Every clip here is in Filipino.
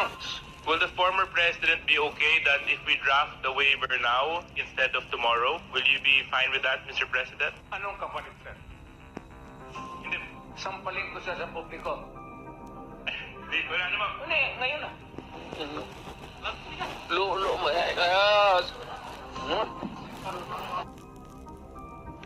accounts. Will the former president be okay that if we draft the waiver now instead of tomorrow? Will you be fine with that, Mr. President? Anong kapalit, sir? Hindi. Sampalin ko siya sa publiko. Hindi, wala naman. Hindi, ngayon na. Lulo mo eh. Kaya...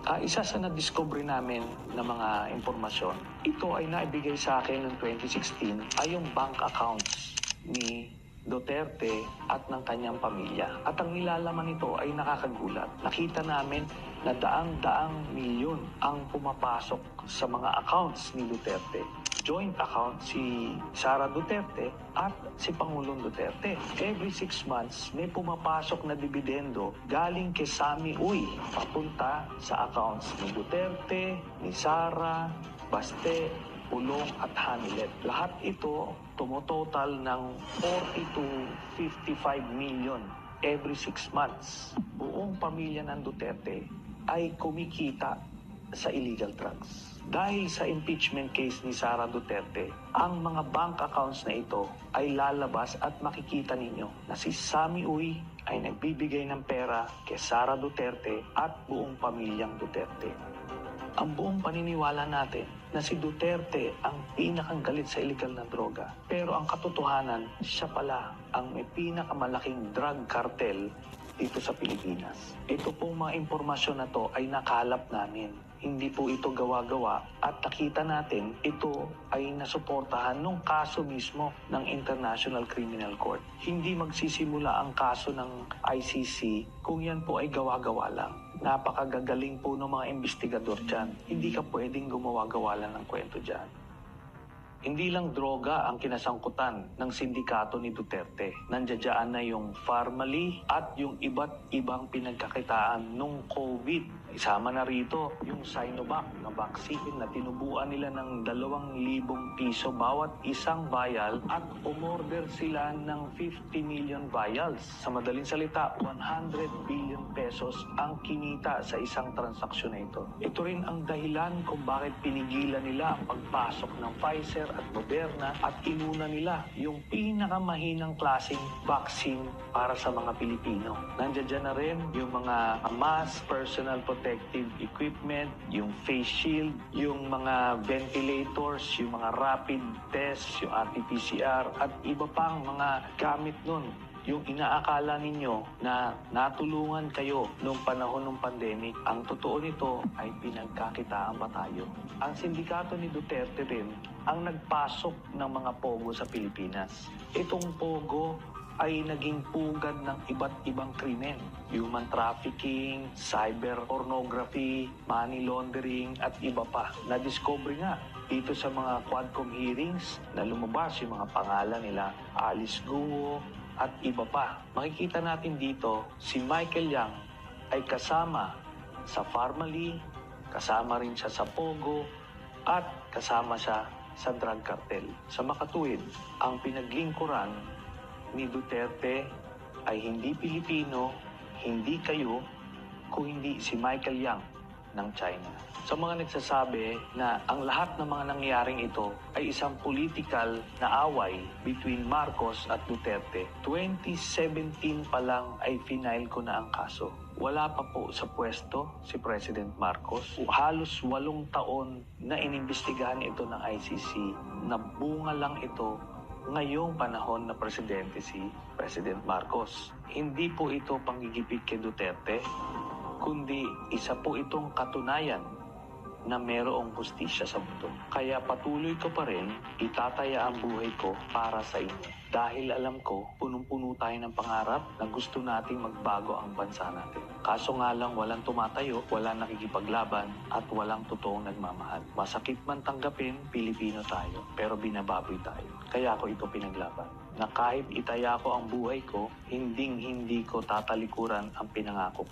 Ah, isa sa na-discover namin na mga impormasyon, ito ay naibigay sa akin noong 2016 ay yung bank accounts ni Duterte at ng kanyang pamilya. At ang nilalaman nito ay nakakagulat. Nakita namin na daang-daang milyon ang pumapasok sa mga accounts ni Duterte. Joint account si Sara Duterte at si Pangulong Duterte. Every six months, may pumapasok na dividendo galing kay Sami Uy papunta sa accounts ni Duterte, ni Sara, Baste, Pulong at Hanilet. Lahat ito tumototal ng 40 to 55 million every six months. Buong pamilya ng Duterte ay kumikita sa illegal drugs. Dahil sa impeachment case ni Sara Duterte, ang mga bank accounts na ito ay lalabas at makikita ninyo na si Sami Uy ay nagbibigay ng pera kay Sara Duterte at buong pamilyang Duterte. Ang buong paniniwala natin na si Duterte ang pinakang galit sa illegal na droga. Pero ang katotohanan, siya pala ang may pinakamalaking drug cartel dito sa Pilipinas. Ito pong mga impormasyon na to ay nakalap namin. Hindi po ito gawa-gawa at nakita natin ito ay nasuportahan nung kaso mismo ng International Criminal Court. Hindi magsisimula ang kaso ng ICC kung yan po ay gawa-gawa lang. Napakagagaling po ng mga investigador dyan. Hindi ka pwedeng gumawa-gawa ng kwento dyan. Hindi lang droga ang kinasangkutan ng sindikato ni Duterte. Nandiyadyaan na yung Farmally at yung iba't ibang pinagkakitaan nung COVID. Isama na rito yung Sinovac na vaccine na tinubuan nila ng 2,000 piso bawat isang vial at umorder sila ng 50 million vials. Sa madaling salita, 100 billion pesos ang kinita sa isang transaksyon na ito. Ito rin ang dahilan kung bakit pinigilan nila ang pagpasok ng Pfizer at Moderna at inuna nila yung pinakamahinang klaseng vaccine para sa mga Pilipino. Nandiyan dyan na rin yung mga mask, personal protective equipment, yung face shield, yung mga ventilators, yung mga rapid tests, yung RT-PCR at iba pang mga gamit nun yung inaakala ninyo na natulungan kayo noong panahon ng pandemic, ang totoo nito ay pinagkakitaan pa tayo. Ang sindikato ni Duterte rin ang nagpasok ng mga pogo sa Pilipinas. Itong pogo ay naging pugad ng iba't ibang krimen. Human trafficking, cyber pornography, money laundering at iba pa. Na-discover nga dito sa mga Quadcom hearings na lumabas yung mga pangalan nila Alice Guo at iba pa. Makikita natin dito si Michael Yang ay kasama sa Farmally, kasama rin siya sa Pogo at kasama siya sa drug cartel. Sa makatuwid, ang pinaglingkuran ni Duterte ay hindi Pilipino, hindi kayo, kung hindi si Michael Yang ng China. Sa mga nagsasabi na ang lahat ng mga nangyaring ito ay isang political na away between Marcos at Duterte. 2017 pa lang ay final ko na ang kaso. Wala pa po sa pwesto si President Marcos. Halos walong taon na inimbestigahan ito ng ICC. Nabunga lang ito ngayong panahon na presidente si President Marcos. Hindi po ito panggigipit kay Duterte, kundi isa po itong katunayan na merong hustisya sa mundo. Kaya patuloy ko pa rin itataya ang buhay ko para sa inyo. Dahil alam ko, punong-puno tayo ng pangarap na gusto nating magbago ang bansa natin. Kaso nga lang walang tumatayo, walang nakikipaglaban, at walang totoong nagmamahal. Masakit man tanggapin, Pilipino tayo, pero binababoy tayo. Kaya ako ito pinaglaban. Na kahit itaya ko ang buhay ko, hinding hindi ko tatalikuran ang pinangako